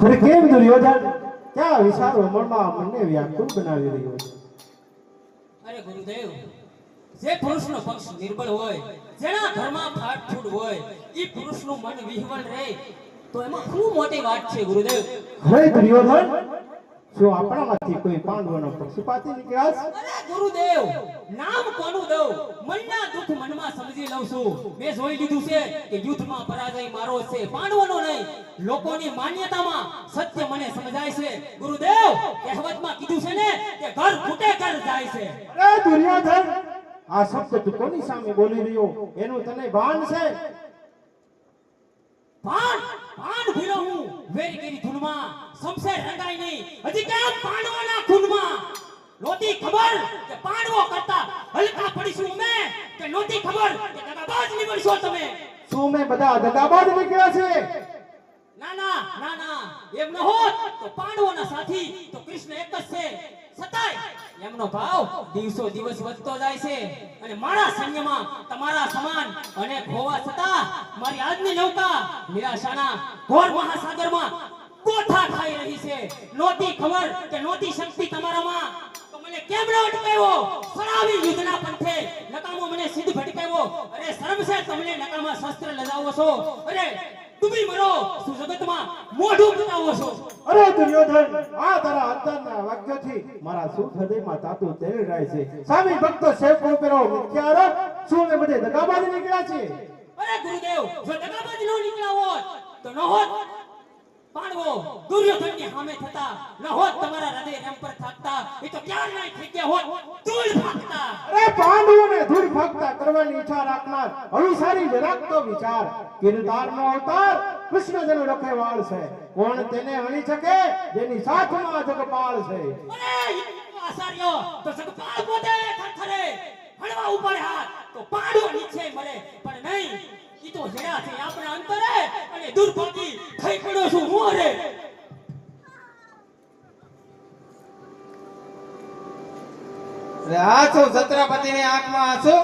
અરે કેમ દુર્યોધન ક્યાં વિચારો મનમાં મને વ્યાકુળ બનાવી રહ્યો છે. અરે ગુરુદેવ જે પુરુષનો પક્ષ નિર્બળ હોય જેના ઘરમાં ફાટફૂટ હોય એ પુરુષનું મન વિહવળ રહે. તો એમાં શું મોટી વાત છે ગુરુદેવ? અરે દુર્યોધન શું આપણામાંથી કોઈ પાંડવોનો પક્ષપાતી? અરે ગુરુદેવ નામ કોનું દઉં? મનના દુઃખ મનમાં સમજી લઉં છું. મેં જોઈ લીધું છે કે યુદ્ધમાં પરાજય મારો છે પાંડવોનો નહીં. લોકોની માન્યતામાં સત્ય મને સમજાય છે. ગુરુદેવ કહેવતમાં કીધું છે ને કે ઘર ફૂટે ઘર જાય છે. અરે દુર્યોધન આ શબ્દ તું કોની સામે બોલી રહ્યો? એનું તને ભાન છે? ભાન? વેરગીરી ધૂનમાં સમસેર રંગાઈ નહીં હજી કેમ પાંડવોના ખૂનમાં? નહોતી ખબર કે પાંડવો કરતા હલકા પડીશું અમે? કે નોતી ખબર કે દગાબાજ નીવડશો તમે? શું મેં બધા દગાબાજ નીકળ્યા છે? ના ના ના ના એમ ન હોત તો પાંડવોના સાથી તો કૃષ્ણ એક જ છે. એમનો ભાવ દિવસો દિવસ વધતો જાય છે. અને મારા સૈન્યમાં તમારા સમાન અને હોવા છતાં મારી આજની નૌકા નિરાશાના ઘોર મહાસાગરમાં કોઠા ખાઈ રહી છે. નોતી ખબર કે નોતી શક્તિ તમારામાં. મને કેમ ન અટકાવ્યો? સરાવી યુદ્ધના પંથે નકામો મને સીધ ભટકાવ્યો. અરે શરમ છે તમને નકામા શસ્ત્ર લજાવો છો. અરે ડૂબી મરો શું જગતમાં મોઢું બતાવો છો. અરે દુર્યોધન આ તારા અંતરના વાક્યોથી મારા સુખ હૃદયમાં તાતું તેલ રહે છે. સ્વામી ભક્ત સેવકો પેરો મિથ્યા આરોપ શું ને બધે દગાબાજી નીકળ્યા છે. અરે ગુરુદેવ જો દગાબાજી નો નીકળ્યા હોત તો ન હોત. પાંડવો દુર્યોધનની સામે થતા ન હોત તમારા હૃદય રેમ પર થાકતા એ તો ક્યાં નહીં થઈ ગયા હોત? ધૂળ થાકતા અરે પાંડવોને ધૂળ ઈચ્છા રાખનાર અવિસારી જ રાખતો વિચાર. કિરદારનો અવતાર કૃષ્ણ જેનો રખેવાળ છે. કોણ તેને હણી શકે? જેની સાથમાં જગપાળ છે. અરે આચાર્ય તો સગપાલ પોતે થરથરે હળવા ઉપર હાથ તો પાડો નીચે મળે. પણ નહીં ઈ તો હેડા છે આપણા અંતરે અને દુર્ભાગી થઈ પડ્યો છું હું અરે એટલે આ છો છત્રપતિની આંખમાં આંસુ